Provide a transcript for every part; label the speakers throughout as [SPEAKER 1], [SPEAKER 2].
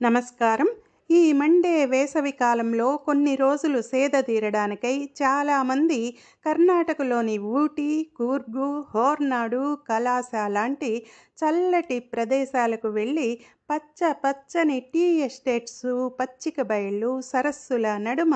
[SPEAKER 1] నమస్కారం. ఈ మండే వేసవి కాలంలో కొన్ని రోజులు సేద తీరడానికై చాలామంది కర్ణాటకలోని ఊటీ కూర్గు హోర్నాడు కలాస లాంటి చల్లటి ప్రదేశాలకు వెళ్ళి పచ్చ పచ్చని టీ ఎస్టేట్స్ పచ్చిక బయళ్ళు సరస్సుల నడుమ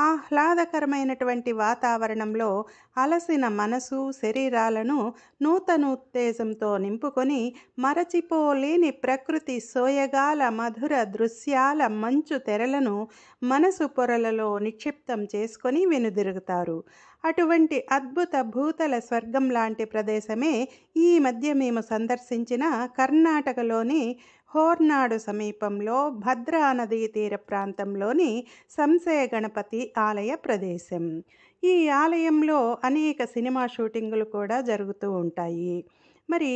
[SPEAKER 1] ఆహ్లాదకరమైనటువంటి వాతావరణంలో అలసిన మనసు శరీరాలను నూతనోత్తేజంతో నింపుకొని మరచిపోలేని ప్రకృతి సోయగాల మధుర దృశ్యాల మంచు తెరలను మనసు పొరలలో నిక్షిప్తం చేసుకొని వెనుదిరుగుతారు. అటువంటి అద్భుత భూతల స్వర్గం లాంటి ప్రదేశమే ఈ మధ్య మేము సందర్శించిన కర్ణాటకలోని హోర్నాడు సమీపంలో భద్రా నదీ తీర ప్రాంతంలోని సంశయ గణపతి ఆలయ ప్రదేశం. ఈ ఆలయంలో అనేక సినిమా షూటింగులు కూడా జరుగుతూ ఉంటాయి. మరి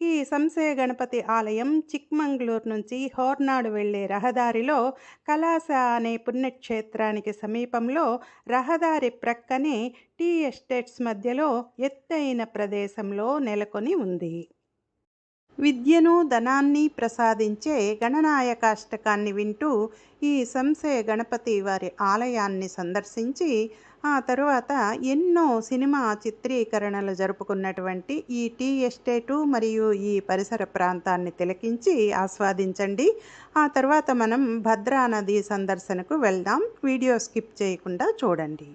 [SPEAKER 1] ఈ సంశయ గణపతి ఆలయం చిక్మంగళూరు నుంచి హోర్నాడు వెళ్ళే రహదారిలో కలాస అనే పుణ్యక్షేత్రానికి సమీపంలో రహదారి ప్రక్కనే టీ ఎస్టేట్స్ మధ్యలో ఎత్తైన ప్రదేశంలో నెలకొని ఉంది. విద్యను ధనాన్ని ప్రసాదించే గణనాయకాష్టకాన్ని వింటూ ఈ సంశయ గణపతి వారి ఆలయాన్ని సందర్శించి ఆ తరువాత ఎన్నో సినిమా చిత్రీకరణలు జరుపుకున్నటువంటి ఈ టీ ఎస్టేటు మరియు ఈ పరిసర ప్రాంతాన్ని తిలకించి ఆస్వాదించండి. ఆ తర్వాత మనం భద్రా నది సందర్శనకు వెళ్దాం. వీడియో స్కిప్ చేయకుండా చూడండి.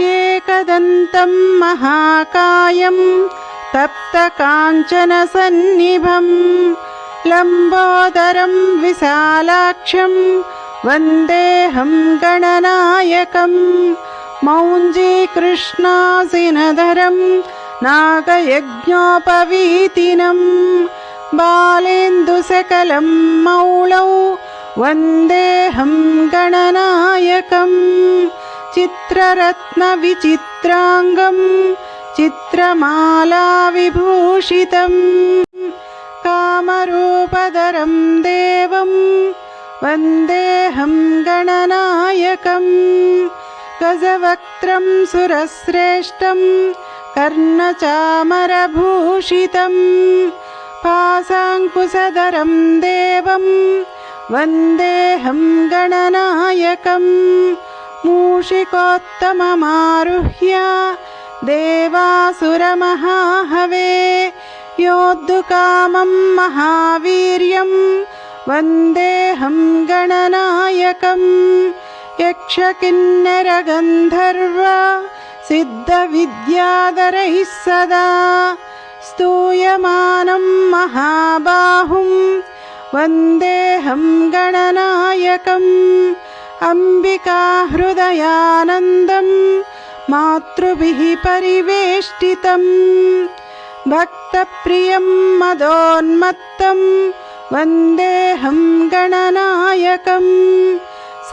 [SPEAKER 1] ఏకదంతం మహాకాయం తప్త కాంచన సన్నిభం లంబోదరం విశాలాక్షం వందేహం గణనాయకం मौञ्जीकृष्णासिनधरं नागयज्ञोपवीतिनं बालेन्दुसकलं मौळौ वन्देऽहं गणनायकं चित्ररत्नविचित्राङ्गम् चित्रमालाविभूषितं कामरूपधरं देवं वन्देऽहं गणनायकं गजवक्त्रं सुरश्रेष्ठं कर्णचामरभूषितं पासाङ्कुशधरं देवं वन्देऽहं गणनायकं मूषिकोत्तममारुह्य देवासुरमहाहवे योद्धुकामं महावीर्यं वन्देऽहं गणनायकं यक्षकिन्नरगन्धर्व सिद्धविद्याधरैः सदा स्तूयमानं महाबाहुं वन्देऽहं गणनायकम् अम्बिकाहृदयानन्दम् मातृभिः परिवेष्टितं भक्तप्रियं मदोन्मत्तं वन्देऽहं गणनायकं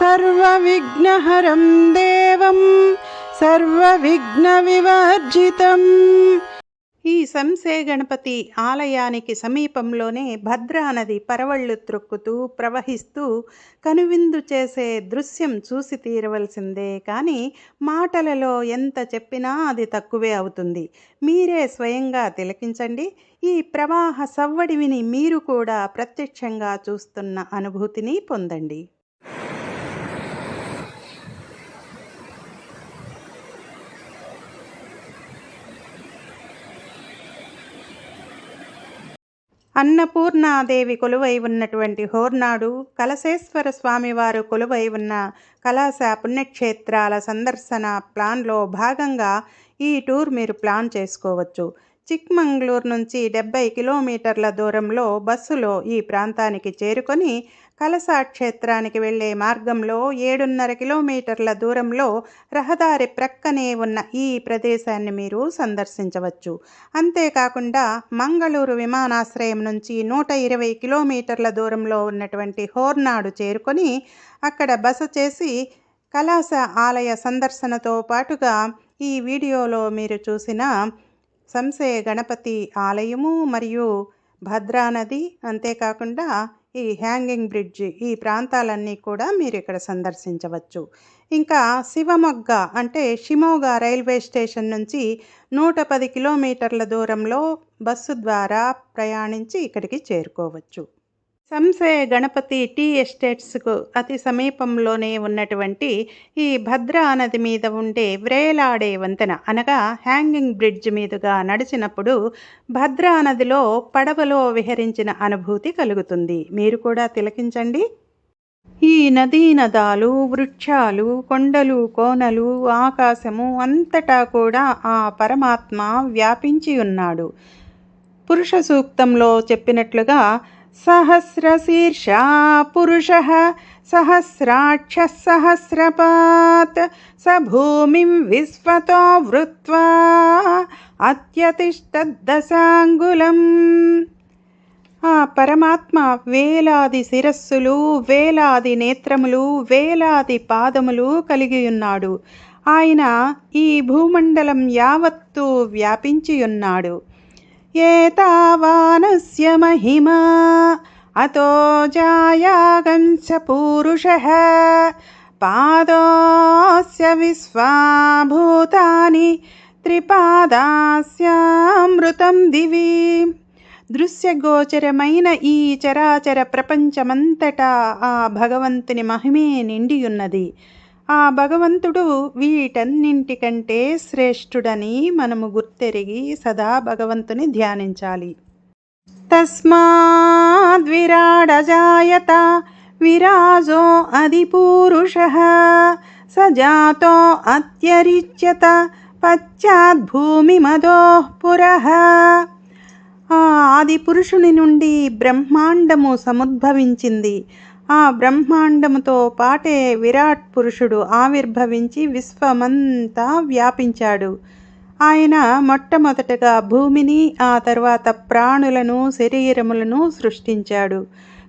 [SPEAKER 1] सर्वविघ्नहरं देवं सर्वविघ्नविवर्जितम् ఈ సంశయ గణపతి ఆలయానికి సమీపంలోనే భద్రా నది పరవళ్ళు త్రొక్కుతూ ప్రవహిస్తూ కనువిందు చేసే దృశ్యం చూసి తీరవలసిందే కానీ మాటలలో ఎంత చెప్పినా అది తక్కువే అవుతుంది మీరే స్వయంగా తిలకించండి ఈ ప్రవాహ సవ్వడివిని మీరు కూడా ప్రత్యక్షంగా చూస్తున్న అనుభూతిని పొందండి అన్నపూర్ణాదేవి కొలువై ఉన్నటువంటి హోర్నాడు కలశేశ్వర స్వామివారు కొలువై ఉన్న కళాశ పుణ్యక్షేత్రాల సందర్శన ప్లాన్లో భాగంగా ఈ టూర్ మీరు ప్లాన్ చేసుకోవచ్చు. చిక్మంగళూరు నుంచి డెబ్బై కిలోమీటర్ల దూరంలో బస్సులో ఈ ప్రాంతానికి చేరుకొని కలసా క్షేత్రానికి వెళ్ళే మార్గంలో ఏడున్నర కిలోమీటర్ల దూరంలో రహదారి ప్రక్కనే ఉన్న ఈ ప్రదేశాన్ని మీరు సందర్శించవచ్చు. అంతేకాకుండా మంగళూరు విమానాశ్రయం నుంచి నూట ఇరవై కిలోమీటర్ల దూరంలో ఉన్నటువంటి హోర్నాడు చేరుకొని అక్కడ బస చేసి కలాస ఆలయ సందర్శనతో పాటుగా ఈ వీడియోలో మీరు చూసిన సంసే గణపతి ఆలయము మరియు భద్రా నది అంతేకాకుండా ఈ హ్యాంగింగ్ బ్రిడ్జి ఈ ప్రాంతాలన్నీ కూడా మీరు ఇక్కడ సందర్శించవచ్చు. ఇంకా శివమొగ్గ అంటే షిమోగా రైల్వే స్టేషన్ నుంచి నూట పది కిలోమీటర్ల దూరంలో బస్సు ద్వారా ప్రయాణించి ఇక్కడికి చేరుకోవచ్చు. సంశయ గణపతి టీ ఎస్టేట్స్కు అతి సమీపంలోనే ఉన్నటువంటి ఈ భద్రా నది మీద ఉండే వ్రేలాడే వంతెన అనగా హ్యాంగింగ్ బ్రిడ్జ్ మీదుగా నడిచినప్పుడు భద్రా నదిలో పడవలో విహరించిన అనుభూతి కలుగుతుంది. మీరు కూడా తిలకించండి. ఈ నదీ నదాలు వృక్షాలు కొండలు కోనలు ఆకాశము అంతటా కూడా ఆ పరమాత్మ వ్యాపించి ఉన్నాడు. పురుష సూక్తంలో చెప్పినట్లుగా సహస్రశీర్షా పురుష సహస్రాక్ష సహస్రపాత్ స భూమిం విశ్వతో వృత్వా అత్యతిష్టదశాంగులం ఆ పరమాత్మ వేలాది శిరస్సులు వేలాది నేత్రములు వేలాది పాదములు కలిగి ఉన్నాడు. ఆయన ఈ భూమండలం యావత్తు వ్యాపించి ఉన్నాడు. ఏతావానస్య महिमा అతో जायागञ्च पूरुषः పాదోస్య విశ్వాభూతాని త్రిపాదాస్యామృతం దివి దృశ్యగోచరమైన ఈ చరాచర ప్రపంచమంతటా ఆ భగవంతుని మహిమే నిండియున్నది ఆ భగవంతుడు వీటన్నింటికంటే శ్రేష్ఠుడని మనము గుర్తెరిగి సదా భగవంతుని ధ్యానించాలి. తస్మాద్విరాడజాయత విరాజో అధిపూరుష సజాతో అత్యరిచ్యత పశ్చాద్భూమిమదోః పురః. ఆ ఆది పురుషుని నుండి బ్రహ్మాండము సముద్భవించింది. ఆ బ్రహ్మాండముతో పాటే విరాట్ పురుషుడు ఆవిర్భవించి విశ్వమంతా వ్యాపించాడు. ఆయన మొట్టమొదటగా భూమిని ఆ తర్వాత ప్రాణులను శరీరములను సృష్టించాడు.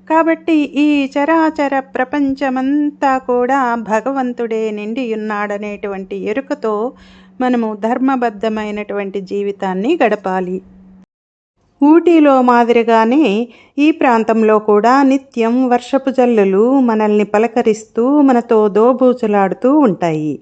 [SPEAKER 1] కాబట్టి ఈ చరాచర ప్రపంచమంతా కూడా భగవంతుడే నిండియున్నాడనేటువంటి ఎరుకతో మనము ధర్మబద్ధమైనటువంటి జీవితాన్ని గడపాలి. ఊటీలో మాదిరిగానే ఈ ప్రాంతంలో కూడా నిత్యం వర్షపు జల్లులు మనల్ని పలకరిస్తూ మనతో దోబూచులాడుతూ ఉంటాయి.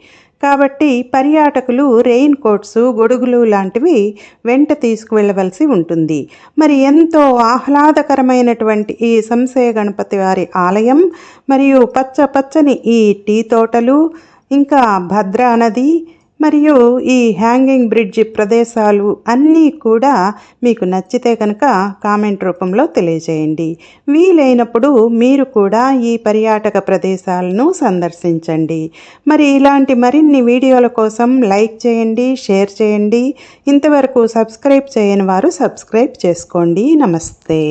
[SPEAKER 1] కాబట్టి పర్యాటకులు రెయిన్ కోట్స్ గొడుగులు లాంటివి వెంట తీసుకువెళ్ళవలసి ఉంటుంది. మరి ఎంతో ఆహ్లాదకరమైనటువంటి ఈ సంశయ గణపతి వారి ఆలయం మరియు పచ్చ పచ్చని ఈ టీ తోటలు ఇంకా భద్రా నది మరియు ఈ హ్యాంగింగ్ బ్రిడ్జ్ ప్రదేశాలు అన్నీ కూడా మీకు నచ్చితే కనుక కామెంట్ రూపంలో తెలియజేయండి. వీలైనప్పుడు మీరు కూడా ఈ పర్యాటక ప్రదేశాలను సందర్శించండి. మరి ఇలాంటి మరిన్ని వీడియోల కోసం లైక్ చేయండి షేర్ చేయండి. ఇంతవరకు సబ్స్క్రైబ్ చేయని వారు సబ్స్క్రైబ్ చేసుకోండి. నమస్తే.